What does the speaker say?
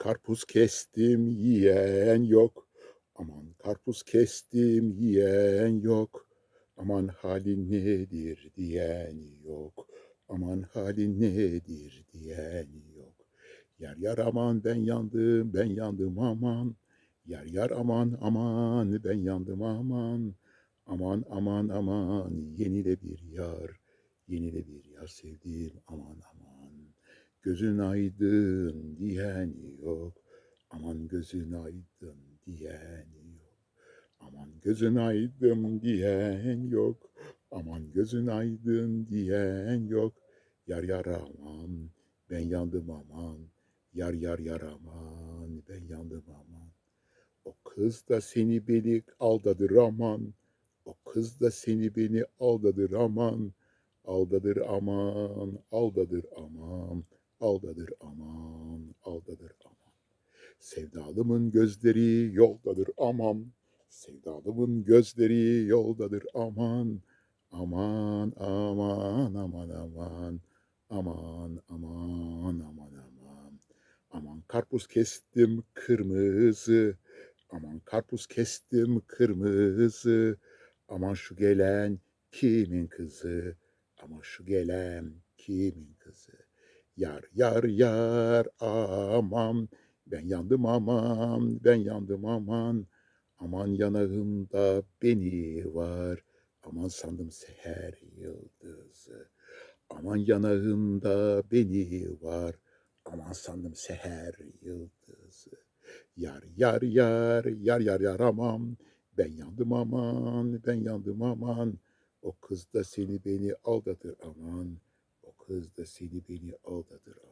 karpuz kestim yiyen yok. Aman karpuz kestim yiyen yok. Aman halin nedir diyen yok. Aman halin nedir diyen yok. Yar yar aman ben yandım ben yandım aman. Yar yar aman aman ben yandım aman. Aman aman aman yeni de bir yar. Yeni de bir yar sevdim aman aman. Gözün aydın diyen yok. Aman gözün aydın diyen yok. Aman gözün aydın diyen yok. Aman gözün aydın diyen yok. Yar yar aman ben yandım aman. Yar yar yar aman ben yandım aman. O kız da seni beni aldadır aman. O kız da seni beni aldadır aman. Aldadır aman, aldadır aman, aldadır aman, aldadır aman. Sevdalımın gözleri yoldadır aman. Sevdalımın gözleri yoldadır aman. Aman, aman, aman, aman. Aman, aman, aman, aman. Aman karpuz kestim kırmızı. Aman karpuz kestim kırmızı. Aman şu gelen kimin kızı? Ama şu gelen kimin kızı? Yar yar yar aman. Ben yandım aman ben yandım aman. Aman yanağımda beni var. Aman sandım seher yıldızı. Aman yanağımda beni var. Aman sandım seher yıldızı. Yar yar yar yar yar yar aman. Ben yandım aman ben yandım aman. O kız da seni beni aldatır aman. Da seni beni aldatır aman.